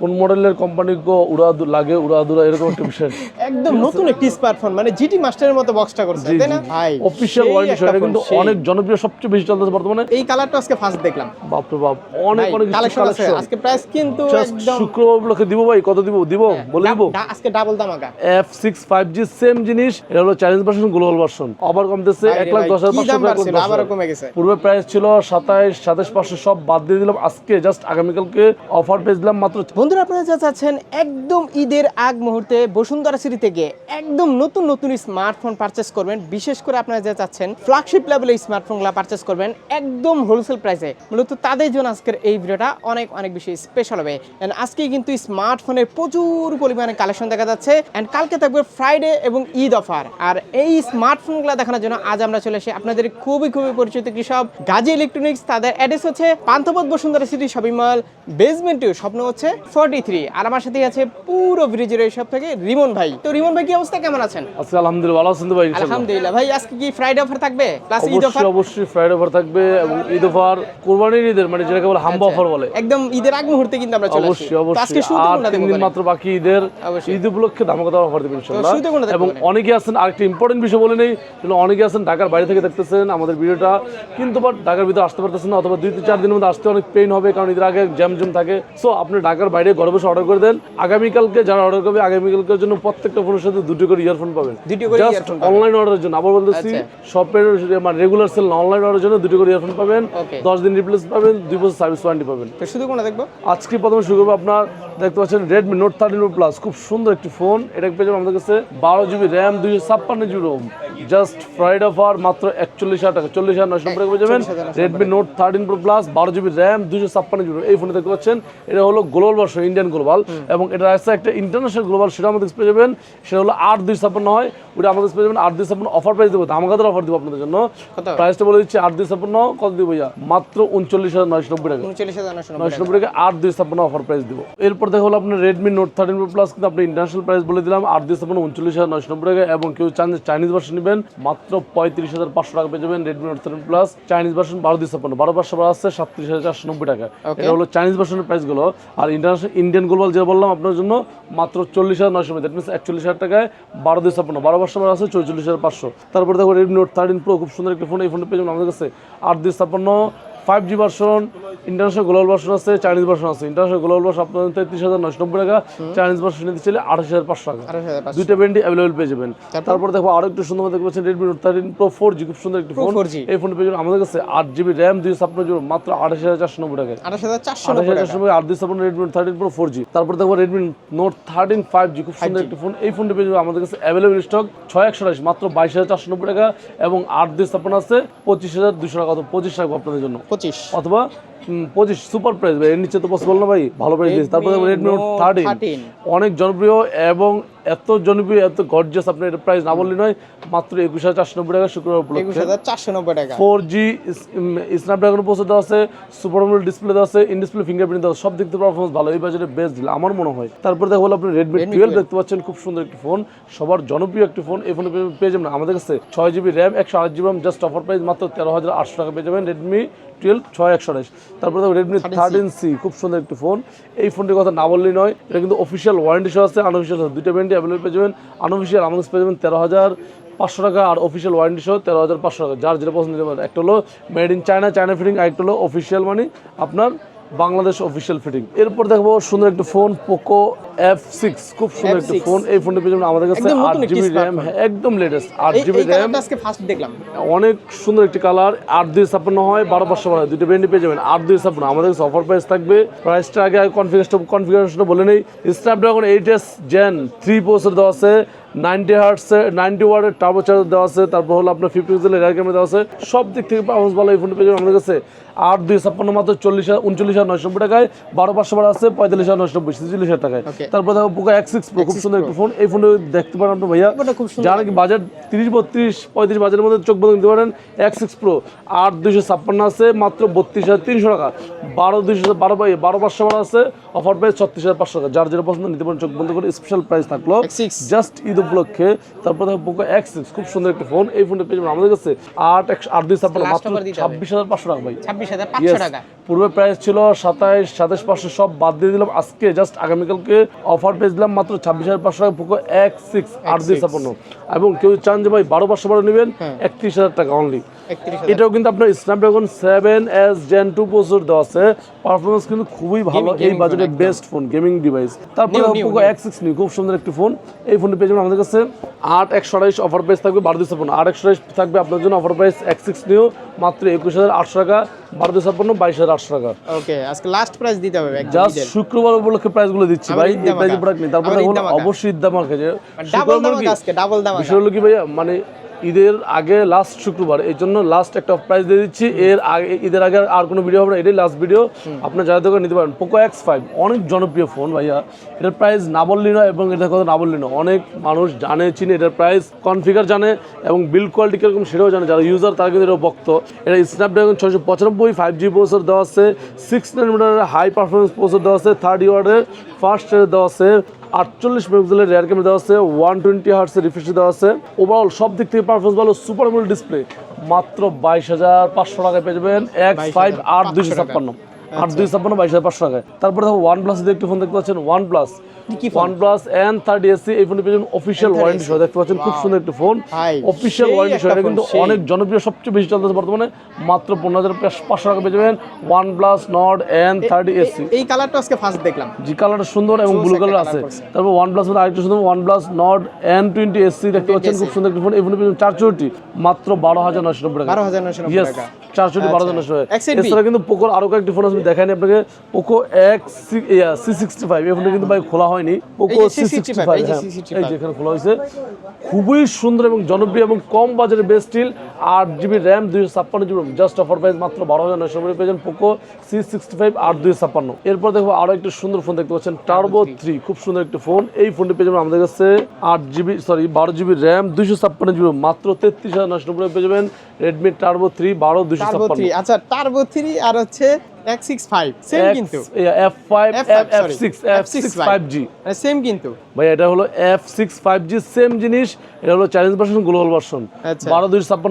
কোন মডেলের কোম্পানি গো উড়াদু লাগে উড়াদুরা এরকম একটা বিষয়। একদম নতুন একটি স্মার্টফোন মানে জিটি মাস্টারের মতো বক্সটা করছে তাই না। ভাই অফিসিয়াল সেই ওয়ারেন্টি phone, কিন্তু অনেক জনপ্রিয় সবচেয়ে বেশি চলতেছে বর্তমানে। এই কালারটা আজকে ফার্স্ট দেখলাম। বাপরে বাপ অনেক অনেক কালেকশন আছে। আজকে প্রাইস কিন্তু একদম শুক্রবার উপলক্ষে দিব ভাই কত দিব? দিব বলে দিব। আজকে double six five G same জিনিস এটা হলো চ্যালেঞ্জ ভার্সন গ্লোবাল ভার্সন আবার কমতেছে ভাই এক লাখ ভাই, দশ হাজার কি পাঁচশো দাম এক লাখ বাড়ছিল দশ আবারও হাজার। কমে গেছে। পূর্বে প্রাইস ছিল সাতাইশ সাতাইশ পাঁচশো সব বাদ দিয়ে দিলাম। আজকে জাস্ট আগামীকালকে অফার পেয়ে দিলাম মাত্র বন্ধুরা, আপনারা যা চাচ্ছেন, একদম ঈদের আগ মুহূর্তে বসুন্ধরা সিটি থেকে একদম নতুন নতুন স্মার্টফোন পারচেস করবেন। বিশেষ করে আপনারা যা চাচ্ছেন ফ্ল্যাগশিপ লেভেলের স্মার্টফোনগুলো পারচেস করবেন একদম হোলসেল প্রাইসে মূলত তাদের জন্য আজকের এই ভিডিওটা অনেক অনেক বেশি স্পেশাল হবে। And আজকে কিন্তু স্মার্টফোনের প্রচুর পরিমাণে কালেকশন দেখা যাচ্ছে। অ্যান্ড কালকে থাকবে ফ্রাইডে এবং ঈদ অফার আর এই স্মার্টফোনগুলো দেখানোর জন্য আজ আমরা চলে এসে আপনাদের খুবই খুবই পরিচিত কৃষক গাজী ইলেকট্রনিক্স তাদের অ্যাড্রেস হচ্ছে Panthapath Bashundhara city shopping mall basement স্বপ্ন হচ্ছে ফর্টি থ্রি আর আমার সাথে আছে পুরো ব্রিজের এই সব থেকে রিমন ভাই। তো রিমন ভাই কি অবস্থা? কেমন আছেন? আজকে আলহামদুলিল্লাহ ভালো আছেন ভাই আলহামদুলিল্লাহ। ভাই আজকে কি ফ্রাইডে অফার থাকবে? প্লাস ঈদ অফার অবশ্যই অবশ্যই ফ্রাইডে অফার থাকবে এবং ঈদ অফার কোরবানির ঈদের মানে যেটাকে বলে হাম্বা অফার বলে। একদম ঈদের আগ মুহূর্তে কিন্তু আমরা চলে আসছি। অবশ্যই আজকে অবশ্যই। আর তিন দিন মাত্র বাকি ঈদের ঈদ উপলক্ষে ধামাকা দাম অফার দেবেন ইনশাআল্লাহ। এবং অনেকে আছেন আরেকটা ইম্পর্টেন্ট বিষয় বলে নেই যেন অনেকে আছেন ঢাকার বাইরে থেকে দেখতেছেন আমাদের ভিডিওটা কিন্তু বাট ঢাকার ভিতরে আসতে পারতেছেন না অথবা দুই চার দিনের মধ্যে আসতে অনেক পেইন হবে কারণ ঈদের আগে জ্যাম জ্যাম থাকে। সো আপনি ঢাকার বাইরে ঘরে বসে অর্ডার করে দেন। আগামীকালকে যারা অর্ডার করবে আগামীকালকের জন্য প্রত্যেকটা ফোনের সাথে দুটো করে ইয়ারফোন পাবেন। জাস্ট অনলাইন অর্ডারের জন্য। আবার বলতেছি আচ্ছা। শপের মানে রেগুলার সেল না অনলাইন অর্ডারের জন্য দুটো করে ইয়ারফোন পাবেন। দশ দিন রিপ্লেস পাবেন দুই বছর সার্ভিস ওয়ারেন্টি পাবেন। শুধু কোনটা দেখব? আজকে প্রথমে শুরু করব আপনার দেখতে পাচ্ছেন রেডমি নোট থার্টিন প্লাস খুব সুন্দর একটি ফোন এটা পেয়ে যাবেন আমাদের কাছে বারো জিবি র্যাম দুইশো ছাপ্পান্ন GB ROM just Friday offer মাত্র একচল্লিশ হাজার টাকা চল্লিশ হাজার নয়শো টাকা পেয়ে যাবেন। Redmi note thirteen pro plus বারো জিবি র্যাম দুইশো ছাপ্পান্ন জিবি এই ফোনে দেখতে পাচ্ছেন এটা হলো গ্লোবাল ভার্সন ইন্ডিয়ান গ্লোবাল এবং এটা আছে একটা ইন্টারন্যাশনাল গ্লোবাল সেটা আমাদের পেয়ে যাবেন সেটা হলো আট দুই ছাপ্পান্ন হয় ওটা আমাদের পেয়ে যাবেন আট দুই ছাপ্পান্ন অফার প্রাইস দেবো। আমাদের অফার দেবো আপনাদের জন্য। প্রাইসটা বলে দিচ্ছি আট দুই ছাপ্পান্ন কত দিব ভাইয়া? মাত্র উনচল্লিশ হাজার নয়শো নব্বই টাকা। নয়শো নব্বই টাকা। আট দুই ছাপ্পান্ন অফার প্রাইস দিব। এরপর দেখা হলো আপনার Redmi note thirteen pro plus কিন্তু আপনি ইন্টারন্যাশনাল প্রাইস বলে দিলাম আট দুই ছাপ্পান্ন উনচল্লিশ হাজার নয়শো নব্বই টাকা এবং কেউ চান চাইনিজ ভার্সন নেবেন মাত্র পঁয়ত্রিশ হাজার পাঁচশো টাকা পেয়ে যাবেন Redmi note thirteen plus Chinese version বারো দুই ছাপ্পান্ন বারো পাঁচশো বারো আসছে সাতত্রিশ হাজার চারশো নব্বই টাকা। এটা হলো চাইনিজ ভার্সনের প্রাইসগুলো আর ইন্টারন্যাশনাল ইন্ডিয়ান গ্লোবাল যেটা বললাম আপনার জন্য মাত্র চল্লিশ হাজার নয়শো দ্যাট মিনস একচল্লিশ হাজার টাকায় বারো দুই ছাপ্পান্ন, বারো পাঁচশো আছে চৌচল্লিশ হাজার পাঁচশো। তারপরে দেখো রেডমি নোট থার্টিন প্রো খুব সুন্দর একটি ফোন এই ফোনটা পেয়ে যাবেন আমাদের কাছে আট দুই ছাপ্পান্ন five G version international global version আছে চাইনিজ ভার্সন আছে। ইন্টারন্যাশনাল গ্লোবাল ভার্সন আপনার তেত্রিশ হাজার নয়শো নব্বই টাকা চাইনিজ ভার্সন নিতে চাইলে আঠাশ হাজার পাঁচশো টাকা। দুইটা ব্র্যান্ডই অ্যাভেলেবল পেয়ে যাবেন। তারপর? দেখো আরও একটু সুন্দর দেখতে পাচ্ছেন Redmi note thirteen pro four G খুব সুন্দর একটি ফোন এই ফোন পেয়ে যাবেন আমাদের কাছে আট জিবি র্যাম দুই ছাপ্পান্ন জিবি মাত্র আঠাশ হাজার চারশো নব্বই টাকা আঠাশ হাজার চারশো নব্বই আট দুই ছাপ্পান্ন Redmi note thirteen pro four G তারপর দেখো Redmi note thirteen five G খুব সুন্দর একটি ফোন এই ফোনটি পেয়ে যাবে আমাদের কাছে অ্যাভেলেবল স্টক ছয় একশো আঠাশ মাত্র বাইশ হাজার চারশো নব্বই টাকা এবং আট দুই ছাপ্পান্ন আছে পঁচিশ হাজার দুশো টাকা পঁচিশ টাকা আপনাদের জন্য। পঁচিশ। অথবা পঁচিশ সুপার প্রাইস এর নিচে তো পসিবল না ভাই। ভালো প্রাইস দিয়েছে। তারপরে রেডমি নোট থার্টিন 13 অনেক জনপ্রিয় এবং এত জনপ্রিয় এত গর্জিয়াস আপনার এটা প্রাইস না বললে নয় মাত্র একুশ হাজার চারশো নব্বই টাকা শুক্রবার একুশ উপলক্ষে হাজার চারশো নব্বই টাকা। ফোর জি স্ন্যাপড্রাগন প্রসেসর দেওয়া আছে সুপার আমোলেড ডিসপ্লে দেওয়া আছে ইন ডিসপ্লে ফিঙ্গারপ্রিন্ট দেওয়া সব দিক থেকে পারফরমেন্স ভালো এই বাজারে বেস্ট দিল আমার মনে হয়। তারপর দেখো হলো আপনি রেডমি টুয়েলভ দেখতে পাচ্ছেন খুব সুন্দর একটি ফোন সবার জনপ্রিয় একটি ফোন এই ফোনে পেয়ে যাবেন আমাদের কাছে ছয় জিবি র্যাম একশো আট জিবি জাস্ট অফার প্রাইস মাত্র তেরো হাজার আটশো টাকা পেয়ে যাবেন রেডমি টুয়েলভ ছয় একশো আঠাশ তারপর দেখো রেডমি থার্টিন সি খুব সুন্দর একটি ফোন এই ফোনটির কথা না বললেই নয় এটা কিন্তু অফিসিয়াল ওয়ারেন্টি সহ আছে আনঅফিসিয়াল দুইটা ব্র্যান্ডই অ্যাভেলেবল পেয়ে যাবেন। আনঅফিসিয়াল আমাদের পেয়ে যাবেন তেরো হাজার পাঁচশো টাকা আর অফিসিয়াল ওয়ারেন্টি সহ তেরো হাজার পাঁচশো টাকা। যার যেটা পছন্দ একটা হলো made in China China fitting আর একটা হলো অফিসিয়াল মানে। আপনার বাংলাদেশ অফিসিয়াল ফিটিং এরপর দেখব সুন্দর একটা ফোন পোকো এফ সিক্স খুব সুন্দর একটা ফোন এই ফোনটা পেয়ে আমাদের কাছে আট জিবি র্যাম একদম লেটেস্ট আট জিবি র্যাম আজকে ফার্স্ট দেখলাম। অনেক সুন্দর একটি কালার আট দুই ছাপ্পান্ন হয় বারো পাঁচশো বারো দুটো ব্র্যান্ডই পেয়ে যাবেন আট দুই ছাপ্পান্ন। আমাদের কাছে অফার প্রাইস থাকবে। প্রাইসটা আগে কনফিগারেশন কনফিগারেশন বলে নেই। Snapdragon eight S Gen three processor দেওয়া আছে। নাইনটি হার্টসে নাইনটি ওয়ার্ডের টার্বো চার্জার দেওয়া আছে তারপর হলো আপনার ফিফটি পিক্সেলের এয়ার ক্যামেরা দেওয়া আছে। সব দিক থেকে পারফরমেন্স ভালো এই ফোনটা পেয়ে যাবেন আমাদের কাছে। আট দুই ছাপ্পান্ন মাত্র চল্লিশ হাজার উনচল্লিশ হাজার নয়শো নব্বই টাকায় বারো পাঁচশো বারো আছে পঁয়তাল্লিশ হাজার নয়শো নব্বই ছেচল্লিশ হাজার টাকায়. তারপর দেখো পোকো এক্স সিক্স প্রো খুব সুন্দর একটা ফোন এই ফোনটা দেখতে পারেন আপনি ভাইয়া। ফোনটা খুব সুন্দর। যারা কি বাজার তিরিশ বত্রিশ পঁয়ত্রিশ বাজারের মধ্যে চোখ বন্ধ নিতে পারেন এক্স সিক্স প্রো আট দুইশো ছাপ্পান্ন আছে মাত্র বত্রিশ হাজার তিনশো টাকা। বারো দুইশো বারো বাই বারো পাঁচশো বারো আছে অফার প্রাইস ছত্রিশ হাজার পাঁচশো টাকা। যার যেটা পছন্দ নিতে পারেন চোখ বন্ধ করে স্পেশাল প্রাইস থাকল। X6 জাস্ট ঈদ উপলক্ষে তারপর পোকো এক্স সিক্স খুব সুন্দর একটা ফোন এই ফোনটা পেয়ে আমাদের কাছে। আট একশো আট দুই ছাপ্পান্ন মাত্র। ছাব্বিশ হাজার পাঁচশো টাকা ভাই। ছাব্বিশ হাজার পাঁচশো টাকা। পূর্বে প্রাইস ছিল সাতাইশ সাতাশ পাঁচশো সব বাদ দিয়ে দিলাম। আজকে জাস্ট আগামীকালকে অফার পেয়ে দিলাম মাত্র ছাব্বিশ হাজার পাঁচশো টাকা পোকো এক্স সিক্স আট দুই ছাপ্পান্ন। এবং কেউ চান যে ভাই বারো পাঁচশো বারো নেবেন হ্যাঁ। একত্রিশ হাজার টাকা অনলি এটাও কিন্তু আপনার Snapdragon seven S Gen two processor দেওয়া আছে। পারফরমেন্স কিন্তু খুবই ভালো। এই phone, best phone gaming device তারপরে পোকো এক্স সিক্স নিউ খুব সুন্দর একটি ফোন এই ফোনটি পেয়ে যাবেন আমাদের কাছে আট একশো আড়াইশ অফার প্রাইস থাকবে বারো দুই ছাপ্পান্ন। আট একশো আড়াইশ থাকবে আপনার জন্য offer price X six new মাত্র একুশ হাজার আটশো টাকা বারো দুই ছাপ্পান্ন বাইশ হাজার আটশো টাকা। ওকে আজকে লাস্ট প্রাইস দিতে হবে জাস্ট শুক্রবার উপলক্ষে প্রাইসগুলো দিচ্ছি ভাই। এই প্রাইসে প্রোডাক্ট নেই। তারপরে। অবশ্যই দামাকা যে ডাবল দাম আজকে ডাবল দাম বিষয় হলো কি ভাইয়া মানে ঈদের আগে লাস্ট শুক্রবার এই জন্য লাস্ট একটা প্রাইস দিয়ে দিচ্ছি। এর আগে ঈদের আগে আর কোনো ভিডিও হবে না এটাই লাস্ট ভিডিও আপনার যারা দোকানে নিতে পারেন পোকো এক্স ফাইভ অনেক জনপ্রিয় ফোন ভাইয়া। এটার প্রাইস না বললি না এবং এটার কথা না বললি না অনেক মানুষ জানে চিনে এটার প্রাইস কনফিগার জানে এবং বিল্ড কোয়ালিটি কীরকম সেটাও জানে। যারা ইউজার তারা কিন্তু এটা ভক্ত। এটা স্ন্যাপড্রাগন ছয়শো পঁচানব্বই ফাইভ জি প্রসেসর দেওয়া আছে সিক্স নাইনমিটারের হাই পারফরমেন্স প্রসেসর দেওয়া আছে থার্ড ইয়ারের ফার্স্ট দেওয়া আছে। আটচল্লিশ মেগাপিক্সেলের রেয়ার ক্যামেরা দেওয়া আছে ওয়ান টোয়েন্টি হার্টসের রিফ্রেশ দেওয়া আছে। ওভারঅল সব দিক থেকে পারফরমেন্স ভালো সুপার মোল ডিসপ্লে মাত্র বাইশ হাজার পাঁচশো টাকায় পেয়ে যাবেন এক ফাইভ আট দুইশো ছাপ্পান্ন। আট দুই ছাপ্পান্ন বাইশ হাজার পাঁচশো টাকায়। তারপরে দেখো ওয়ান প্লাস একটি ফোন দেখতে পাচ্ছেন ওয়ান প্লাস কি এই অফিসিয়াল ওয়ারেন্টি সহ দেখতে পাচ্ছেন খুব সুন্দর একটি ফোন ওয়ারেন্টি সহ। কিন্তু অনেক জনপ্রিয় সবচেয়ে বেশি চলতেছে বর্তমানে। মাত্র টাকা পেয়ে যাবেন এই কালারটা আজকে ফার্স্ট দেখলাম। জি কালারটা সুন্দর এবং ব্লু কালার আছে। তারপর আরেকটা সুন্দর দেখতে পাচ্ছেন খুব সুন্দর একটা ফোন এই ফোনের পেছনে মাত্র বারো হাজার নশো নব্বই টাকা। টাকা? এছাড়া কিন্তু পোকোর আরও কয়েকটি ফোন আছে দেখাইনি আপনাকে। পোকো এক্স সিক্সটি ফাইভ এই ফোনটা কিন্তু ভাই খোলা হয়নি। পোকো এই যে সি সিক্সটি C65, ফাইভ এই যে C65 এই যে এখানে খোলা হয়েছে। খুবই সুন্দর এবং জনপ্রিয় এবং কম বাজারে বেস্ট স্টিল আট জিবি র্যাম দুইশো ছাপ্পান্ন জিবি জাস্ট অফার প্রাইস মাত্র বারো হাজার নশো নব্বই পেয়েছেন পোকো সি সিক্সটি ফাইভ আট দুই ছাপ্পান্ন। এরপর দেখব আরও একটি সুন্দর ফোন দেখতে পাচ্ছেন টার্বো থ্রি খুব সুন্দর একটি ফোন এই ফোনটি পেয়ে যাবেন আমাদের কাছে আট জিবি সরি বারো জিবি র্যাম দুইশো ছাপ্পান্ন জিবি মাত্র তেত্রিশ হাজার নশো নব্বই পেয়ে যাবেন রেডমি টার্বো থ্রি বারো দুইশো ছাপ্পান্ন। আচ্ছা টার্বো থ্রি আর হচ্ছে সেম কিন্তু। F five F5, F sorry, six F six five G same কিন্তু। ভাই এটা হলো F six five G same জিনিস এটা হলো চ্যালেঞ্জ ভার্সন গ্লোবাল ভার্সন আচ্ছা।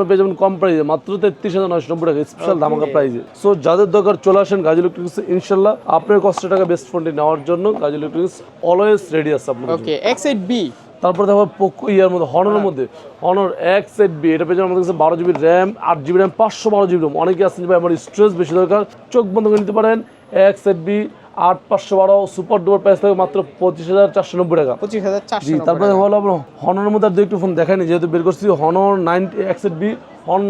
পেয়ে যাবেন কম প্রাইসে মাত্র তেত্রিশ হাজার নয়শো নব্বই টাকা স্পেশাল ধামাকা প্রাইসে সো যাদের দরকার চলে আসেন গাজী ইলেকট্রিক্স ইনশাল্লাহ আপনার কষ্ট টাকা বেস্ট ফোনটি নেওয়ার জন্য গাজী ইলেকট্রিক্স অলওয়েজ রেডি আছে আপনার ওকে এক্স এইট বি তারপর দেখো পোকো ইয়ার মধ্যে হনরের মধ্যে। হনর এক সেট বি এটা পেয়ে যাবেন আমাদের কাছে বারো জিবি র্যাম আট জিবি র্যাম পাঁচশো বারো জিবি র্যাম অনেকে আসছেন ভাই আমার স্ট্রেস বেশি দরকার। চোখ বন্ধ করে নিতে পারেন। এক সেট বি আট পাঁচশো বারো সুপার ডুপার প্রাইস থাকে মাত্র পঁচিশ হাজার চারশো নব্বই টাকা। পঁচিশ হাজার চারশো তারপরে হলো আপনার হনরের মধ্যে আর দু একটু ফোন দেখায়নি যেহেতু বের করছি হনর নাইনটি এক্সেট বি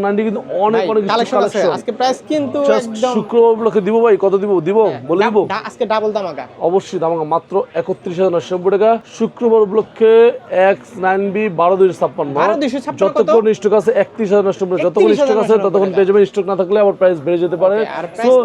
নাইনটি কিন্তু অনেক অনেক কালেকশন আছে আজকে প্রাইস কিন্তু একদম শুক্রবার উপলক্ষে দিব ভাই কত দিব? দিব বলে দিব। আজকে ডাবল দামাকা। অবশ্যই দাম মাত্র একত্রিশ হাজার নশো নব্বই টাকা। শুক্রবার উপলক্ষে এক্স নাইন বি বারো দুইশো ছাপ্পান্ন। 12,256 যতক্ষণ স্টক আছে একত্রিশ হাজার নশো নব্বই যতক্ষণ স্টক আছে ততক্ষণ পেয়ে যাবেন স্টক না থাকলে আবার প্রাইস বেড়ে যেতে পারে।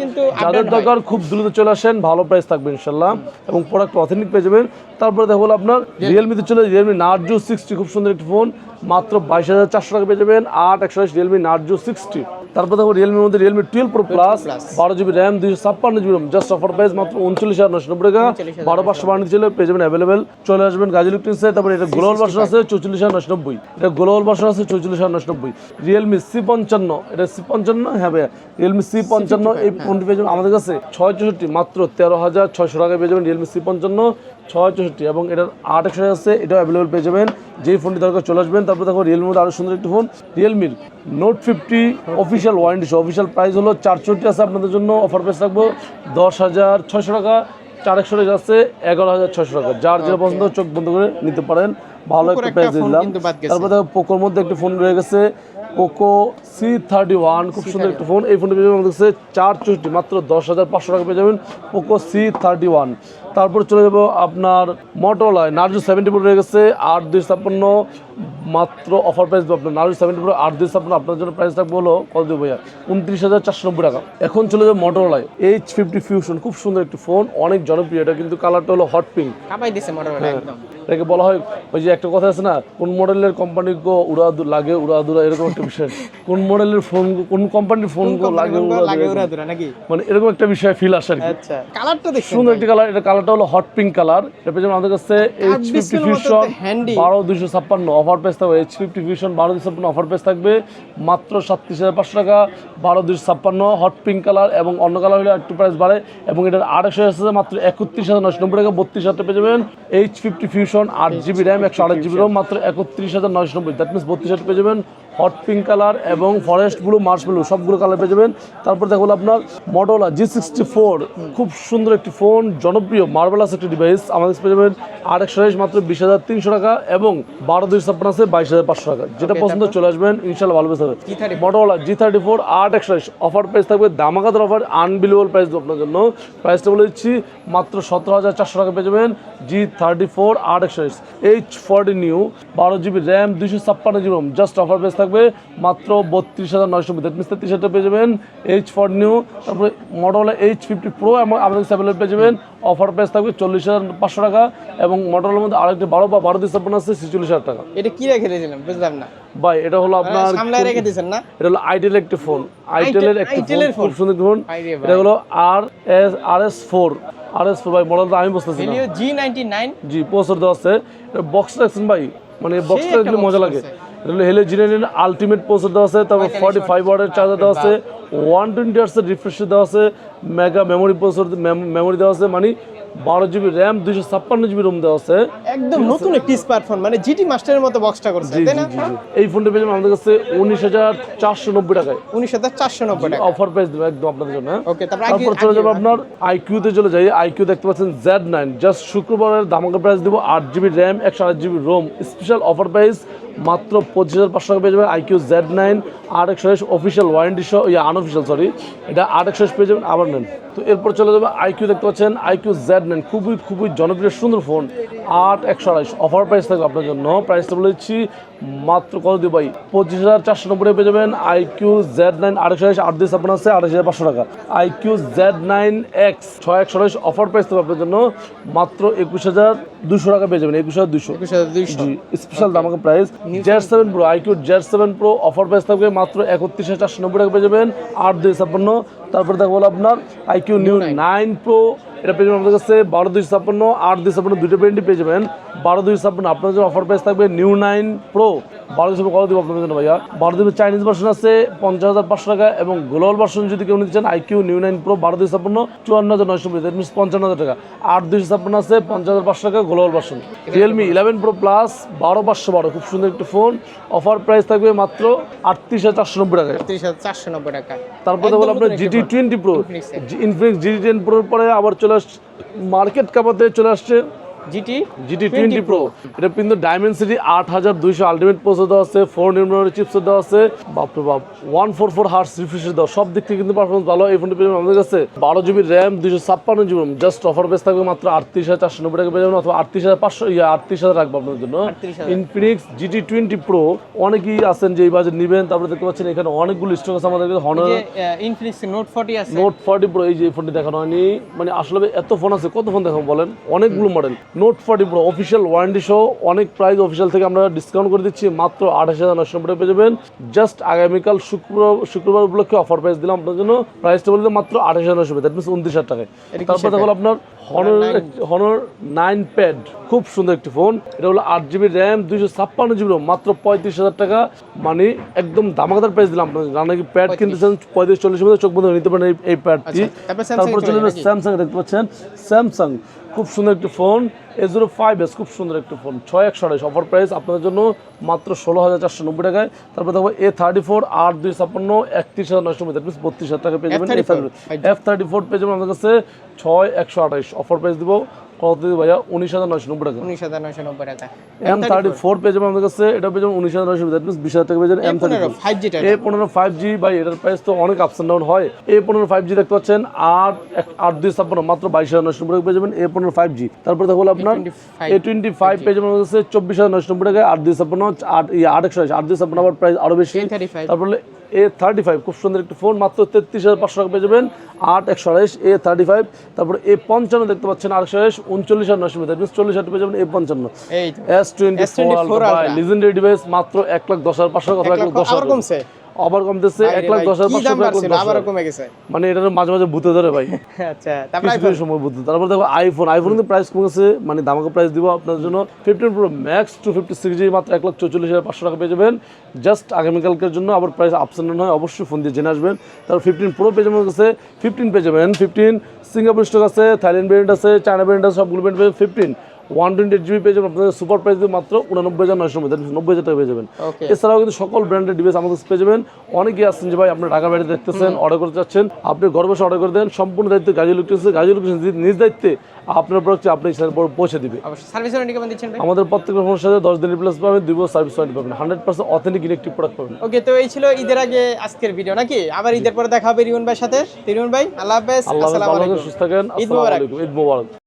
কিন্তু যাদের দরকার খুব দ্রুত চলে আসেন ভালো প্রাইস থাকবে ইনশাল্লাহ এবং প্রোডাক্ট অথেন্টিক পেয়ে যাবেন তারপরে দেখো আপনার রিয়েলমিতে চলে রিয়েলমি নার্জো সিক্সটি খুব সুন্দর একটি ফোন মাত্র বাইশ হাজার চারশো টাকা পেয়ে যাবেন আট একশো রিয়েলমি নার্জো সিক্সটি তারপর দেখো রিয়েলমির মধ্যে রিয়েলমি টুয়েলভ প্রো প্লাস বারো জিবি র্যাম দুইশো ছাপ্পান্ন GB RAM just offer price মাত্র উনচল্লিশ হাজার নশো নব্বই টাকা। বারো পাঁচশো বানিয়ে ছিল পেয়ে যাবেন অ্যাভেলেবেল চলে আসবেন গাজী ইলেকট্রিক্সে তারপরে এটা গ্লোবাল ভার্সন আছে চৌচল্লিশ হাজার নশো নব্বই। এটা গ্লোবাল ভার্সন আছে চৌচল্লিশ হাজার নশো নব্বই। রিয়েলমি সি পঞ্চান্ন এটা সি পঞ্চান্ন? হ্যাঁ ভাইয়া রিয়েলমি সি পঞ্চান্ন এই ফোনটি পেয়ে যাবেন আমাদের কাছে। ছয় চৌষট্টি মাত্র তেরো হাজার ছয়শো টাকায় পেয়ে যাবেন রিয়েলমি সি পঞ্চান্ন ছয় চৌষট্টি এবং এটার আট একশো আছে এটাও অ্যাভেলেবেল পেয়ে যাবেন। যেই ফোনটি দরকার চলে আসবেন তারপর দেখো রিয়েলমির মধ্যে আরও সুন্দর একটি phone রিয়েলমির note fifty official warranty official price হলো চারশোটি আছে আপনাদের জন্য। অফার প্রাইস থাকব দশ হাজার ছয়শো টাকা। চার একশো টাকা আছে এগারো হাজার ছয়শো টাকা। যার যেটা পছন্দ চোখ বন্ধ করে নিতে পারেন। ভালো একটা প্রাইস দিলাম। তারপর দেখো পোকোর মধ্যে একটি ফোন রয়ে গেছে। পোকো সি থার্টি ওয়ান খুব সুন্দর একটি ফোন এই ফোনটি পেয়ে যাবেন আমাদের চার চৌষট্টি মাত্র দশ হাজার পাঁচশো টাকা পেয়ে যাবেন পোকো সি থার্টি ওয়ান তারপর চলে যাব আপনার মটোলায় নার্জো সেভেন্টি ফোর রয়ে গেছে আট দুই ছাপ্পান্ন। মাত্র অফার প্রাইস দেবো আপনার নার্জো সেভেন্টি ফোর আট দুই ছাপ্পান্ন। আপনার জন্য প্রাইস থাকবে হলো কত দেবো ভাইয়া? উনত্রিশ হাজার চারশো নব্বই টাকা। এখন চলে যাব মটোলায় এইচ ফিফটি ফিউশন খুব সুন্দর একটি ফোন অনেক জনপ্রিয় এটা কিন্তু কালারটা হলো হট পিঙ্ক কাপাই দিছে মোটামুটি একদম। এটাকে বলা হয় ওই যে একটা কথা আছে না কোন মডেলের কোম্পানি গো উড়াদু লাগে উড়াদুরা এরকম একটা বিষয়। কোন মডেলের ফোন কোন কোম্পানির ফোন গো লাগে উড়াদুরা উড়াদুরা নাকি? মানে এরকম একটা বিষয় ফিল আসে আর কি। আচ্ছা কালারটা দেখছেন সুন্দর একটি কালার এটা কালার কালারটা হলো হট পিঙ্ক কালার এটা পেয়ে আমাদের কাছে এইচ ফিফটি ফিউশন। বারো দুইশো ছাপ্পান্ন অফার প্রাইস থাকবে এইচ ফিফটি ফিউশন বারো দুইশো ছাপ্পান্ন অফার প্রাইস থাকবে মাত্র সাতত্রিশ হাজার পাঁচশো টাকা বারো দুইশো ছাপ্পান্ন হট পিঙ্ক কালার এবং অন্য কালার হলে একটু প্রাইস বাড়ে এবং এটার আড়াইশো আছে মাত্র একত্রিশ হাজার নশো নব্বই টাকা বত্রিশ হাজার পেয়ে যাবেন এইচ ফিফটি ফিউশন আট জিবি র্যাম একশো আট জিবি রোম মাত্র একত্রিশ হাজার নয়শো নব্বই। দ্যাট মিনস বত্রিশ হাজার পেয়ে যাবেন হট পিঙ্ক কালার এবং ফরেস্ট ব্লু মার্স ব্লু সবগুলো কালার পেয়ে যাবেন। তারপর দেখো হলো আপনার মডোলা জি সিক্সটি ফোর খুব সুন্দর একটি ফোন জনপ্রিয় মার্বেলাস একটি ডিভাইস আমাদের পেয়ে যাবেন আর একশো মাত্র বিশ হাজার তিনশো টাকা এবং বারো দুই ছাপ্পান্ন আছে বাইশ হাজার পাঁচশো টাকা। যেটা পছন্দ চলে আসবেন ইনশাল্লাহ ভালো পেয়ে G34 মটোলা জি থার্টি ফোর আট একশো অফার প্রাইস থাকবে দামাকাদার অফার আনবিলিভেবল প্রাইস দেবো আপনার জন্য। প্রাইসটা বলে দিচ্ছি মাত্র সতেরো হাজার চারশো টাকা পেয়ে যাবেন জি থার্টি ফোর আট একশো এইচ ফর্টি নিউ বারো জিবি র্যাম দুইশো ছাপ্পান্ন জিবি জাস্ট অফার প্রাইস থাকবে মাত্র বত্রিশ হাজার নয়শো দ্যাট মিনস তেত্রিশ হাজার পেয়ে যাবেন এইচ ফর নিউ তারপরে মডেল এইচ ফিফটি প্রো এবং আমাদের স্যাভেলের পেয়ে যাবেন। অফার প্রাইস থাকবে চল্লিশ হাজার পাঁচশো টাকা এবং মডেলের মধ্যে আরেকটি বারো বা বারো দুই ছাপ্পান্ন আছে ছেচল্লিশ হাজার টাকা। এটা কি রেখে দিয়েছিলেন? বুঝলাম না। ভাই এটা হলো আপনার সামলায় রেখে দিয়েছেন না? এটা হলো আইটেল একটি ফোন আইটেলের একটি ফোন খুব সুন্দর ফোন এটা হলো আর S R S four R S four ভাই মডেলটা আমি বুঝতেছি G ninety nine G processor দেওয়া আছে। বক্স রাখছেন ভাই? মানে বক্সটা একটা মজা লাগে। হলো হেলে নিন আলটিমেট প্রসেসর দেওয়া আছে তারপর ফর্টি ফাইভ ওয়ার্ডের চার্জার দেওয়া আছে ওয়ান টোয়েন্টি আর্সের রিফ্রেশ দেওয়া আছে মেগা মেমোরি প্রসেসর মেমোরি দেওয়া আছে মানে বারো জিবি র্যাম দুইশো ছাপ্পান্ন জিবি রোম দেওয়া আছে। একদম নতুন একটি স্মার্টফোন মানে জিটি মাস্টারের মতো বক্সটা করছে তাই না। এই ফোনটা পেয়ে যাবেন আমাদের কাছে উনিশ হাজার চারশো নব্বই টাকায়। উনিশ হাজার চারশো নব্বই টাকা। অফার প্রাইস দেবো একদম আপনাদের জন্য? ওকে তারপর চলে যাব আপনার আইকিউতে চলে যাই। আইকিউ দেখতে পাচ্ছেন জেড নাইন জাস্ট শুক্রবারের দামাকা প্রাইস দিব আট জিবি র্যাম একশো আট GB ROM special offer price মাত্র পঁচিশ হাজার পাঁচশো টাকা পেয়ে যাবেন আইকিউ জেড নাইন আট একশো অফিসিয়াল ওয়ারেন্টি সহ আনঅফিসিয়াল সরি এটা আট একশো পেয়ে যাবেন আবার নেন। তো এরপর চলে যাবে আইকিউ দেখতে পাচ্ছেন আইকিউ জেড নাইন খুবই খুবই জনপ্রিয়, সুন্দর ফোন আট, একশো আড়াইশ অফার প্রাইস থাকবে আপনার জন্য। প্রাইসটা বলে দিচ্ছি মাত্র কত দিব ভাই? পঁচিশ হাজার চারশো নব্বই পেয়ে যাবেন আইকিউ জেড নাইন আড়াইশো আড়াইশ আট দিস আপনার আছে আড়াইশ হাজার পাঁচশো টাকা। আইকিউ জেড নাইন এক্স ছয় একশো আড়াইশ অফার প্রাইস থাকবে আপনার জন্য মাত্র একুশ হাজার দুশো টাকা পেয়ে যাবেন একুশ হাজার দুশো। Special দামাকা price Z seven pro iQOO Z seven pro offer price থাকবে মাত্র একত্রিশ হাজার চারশো নব্বই টাকা পেয়ে যাবেন আট দুই ছাপ্পান্ন তারপরে দেখব আপনার আইকিউ নিউ নাইন প্রো এটা পেয়ে যাবেন আমাদের কাছে বারো দুই ছাপ্পান্ন, আট দুই ছাপ্পান্ন দুটো ব্র্যান্ডই পেয়ে যাবেন। বারো দুই ছাপ্পান্ন, আপনার জন্য অফার প্রাইস থাকবে নিউ নাইন প্রো। বারো দুই কত দিব আপনাদের জন্য ভাইয়া? বারো দুই চাইনিজ ভার্সন আছে পঞ্চাশ হাজার পাঁচশো টাকা এবং গ্লোবাল ভার্সন যদি কেউ নিতে চান আইকিউ নিউ নাইন প্রো বারো দুই ছাপ্পান্ন চুয়ান্ন হাজার নয়শো দ্যাট মিনস পঞ্চান্ন হাজার টাকা। আট দুইশো ছাপ্পান্ন আছে পঞ্চাশ হাজার পাঁচশো টাকা global version Realme eleven pro plus বারো পাঁচশো বারো খুব সুন্দর একটি ফোন অফার প্রাইস থাকবে মাত্র আটত্রিশ হাজার চারশো নব্বই হাজার চারশো টাকা। তারপরে বলো আপনার GT twenty pro Infinix GT ten প্রোর পরে আবার চলে আসছে মার্কেট কাপাতে চলে আসছে। জিটি জিটি টোয়েন্টি প্রো এটা কিন্তু ডায়মেন্সিটি আট হাজার দুইশো আলটিমেট প্রসেসর দেওয়া আছে ফোর নিউমেরি চিপসের দেওয়া আছে। বাপরে বাপ ওয়ান ফোর ফোর হার্স রিফ্রেশের দেওয়া। সব দিক থেকে কিন্তু পারফরমেন্স ভালো। এই ফোনটি পেয়ে আমাদের কাছে বারো জিবি র্যাম দুইশো ছাপ্পান্ন জিবি জাস্ট অফার বেস থাকবে মাত্র আটত্রিশ হাজার চারশো নব্বই টাকা পেয়ে যাবেন অথবা আটত্রিশ হাজার পাঁচশো ইয়া আটত্রিশ হাজার রাখব আপনার জন্য। 38,000 ইনফিনিক্স জিটি টোয়েন্টি প্রো অনেকেই আছেন যে এই নেবেন তারপরে দেখতে পাচ্ছেন এখানে অনেকগুলো স্টক আছে আমাদের কাছে হনার যে ইনফিনিক্স নোট ফর্টি আছে। নোট ফর্টি প্রো এই যে এই ফোনটি দেখানো হয়নি। মানে আসলে এত ফোন আছে কত ফোন দেখাবো বলেন? অনেকগুলো model note forty pro official warranty সহ অনেক প্রাইস অফিসিয়াল থেকে আমরা ডিসকাউন্ট করে দিচ্ছি মাত্র আঠাশ হাজার নশো নব্বই পেয়ে যাবেন। জাস্ট আগামীকাল শুক্রবার শুক্রবার উপলক্ষে অফার প্রাইস দিলাম আপনার জন্য প্রাইসটা বলতে মাত্র আঠাশ হাজার নশো দ্যাট মিনস উনত্রিশ হাজার টাকায়। তারপর দেখো আপনার হনর হনর নাইন প্যাড খুব সুন্দর একটি ফোন এটা হলো আট জিবি র্যাম দুইশো ছাপ্পান্ন জিবি মাত্র পঁয়ত্রিশ হাজার টাকা। মানে একদম দামাকাদার প্রাইস দিলাম আপনার রান্না কি প্যাড কিনতেছেন পঁয়ত্রিশ চল্লিশ মধ্যে চোখ বন্ধ নিতে পারেন এই- প্যাডটি আচ্ছা, তারপর চলে স্যামসাং দেখতে পাচ্ছেন? স্যামসাং খুব সুন্দর একটি phone A zero five S খুব সুন্দর একটি ফোন। ছয় একশো আড়াইশ অফার প্রাইস আপনাদের জন্য মাত্র ষোলো হাজার চারশো নব্বই টাকায়। তারপর দেখব এ থার্টি ফোর আট দুই ছাপ্পান্ন একত্রিশ হাজার নয়শো নব্বই। দ্যাট বত্রিশ হাজার টাকা পেয়ে যাবেন এফ থার্টি ফোর পেয়ে যাবেন আমাদের কাছে ছয় একশো আঠাইশ অফার প্রাইস দিব কত দিব ভাইয়া উনিশ হাজার নয়শো নব্বই টাকা। উনিশ হাজার নয়শো নব্বই টাকা। এম থার্টি ফোর পেয়ে যাবেন আমাদের কাছে এটা পেয়ে যাবেন উনিশ হাজার নয়শো দ্যাট মিনস বিশ হাজার টাকা পেয়ে যাবেন এম থার্টি ফাইভ জিটা এ পনেরো ফাইভ জি ভাই এটার প্রাইস তো অনেক আপস অ্যান্ড ডাউন হয়। এ পনেরো ফাইভ জি দেখতে পাচ্ছেন আট আট দুই ছাপ্পান্ন মাত্র বাইশ হাজার নয়শো নব্বই টাকা পেয়ে যাবেন এ পনেরো ফাইভ জি তারপর দেখো আপনার এ টোয়েন্টি ফাইভ পেয়ে যাবেন আমাদের কাছে চব্বিশ হাজার নয়শো নব্বই টাকায় আট দুই ছাপ্পান্ন আট আট একশো আট দুই ছাপ্পান্ন আবার প্রাইস আরও বেশি। তারপর এ থার্টি ফাইভ খুব সুন্দর একটি ফোন মাত্র তেত্রিশ হাজার পাঁচশো টাকা পেয়ে যাবেন। আট একশো আড়াইশ এ থার্টি ফাইভ তারপর এ পঞ্চান্ন দেখতে পাচ্ছেন আটশো আড়াইশ উনচল্লিশ হাজার নয়শো মিটার। চল্লিশ হাজার পেয়ে যাবেন এ পঞ্চান্ন। S twenty S24 four legendary device মাত্র এক লাখ দশ হাজার পাঁচশো টাকা এক লাখ দশ হাজার কমছে। আবার কমতেছে এক লাখ দশ হাজার। কমে গেছে। মানে এটা মাঝে মাঝে ভূতে ধরে ভাই। আচ্ছা তারপর সময় বুঝতে তারপর দেখো আইফোন আইফোন কিন্তু প্রাইস কমেছে মানে দামাকে প্রাইস দিব আপনার জন্য। Fifteen pro max two fifty six G মাত্র এক লাখ চৌচল্লিশ হাজার পাঁচশো টাকা পেয়ে যাবেন। জাস্ট আগামীকালকের জন্য আবার প্রাইস আপস এন্ড হয় অবশ্যই ফোন দিয়ে জেনে আসবেন। তারপর ফিফটিন প্রো পেয়ে যাবেন কাছে ফিফটিন পেয়ে যাবেন। ফিফটিন সিঙ্গাপুর স্টক আছে থাইল্যান্ড ভেরিয়েন্ট আছে চায়না ভেরিয়েন্ট আছে সবগুলো পেয়ে ফিফটিন ওয়ান টোয়েন্টি জিবি পেয়ে যাবেন। আপনাদের সুপার প্রাইস দিয়ে মাত্র উনানব্বই হাজার নয়শো নব্বই নব্বই হাজার টাকা পেয়ে যাবেন। এছাড়াও কিন্তু সকল ব্র্যান্ডের ডিভাইস আমাদের পেয়ে যাবেন। অনেকে আসছেন যে ভাই আপনার টাকা বাইরে দেখতেছেন অর্ডার করতে চাচ্ছেন আপনি ঘর বসে অর্ডার করে দেন সম্পূর্ণ দায়িত্ব গাজী ইলেকট্রিক্স গাজী ইলেকট্রিক্স নিজ দায়িত্বে আপনার প্রোডাক্ট আপনি সেখানে পৌঁছে দিবে। আমাদের প্রত্যেকটা ফোনের সাথে দশ দিন প্লাস পাবেন দুই বছর সার্ভিস ওয়ারেন্টি পাবেন। Hundred percent authentic electric product পাবেন। ওকে তো এই ছিল ঈদের আগে আজকের ভিডিও নাকি? আবার ঈদের পরে দেখা হবে রিমন ভাইয়ের সাথে। রিমন ভাই আল্লাহ হাফেজ আল্লাহ সুস্থ থাকেন আসসালামু। আলাইকুম ঈদ মোবারক।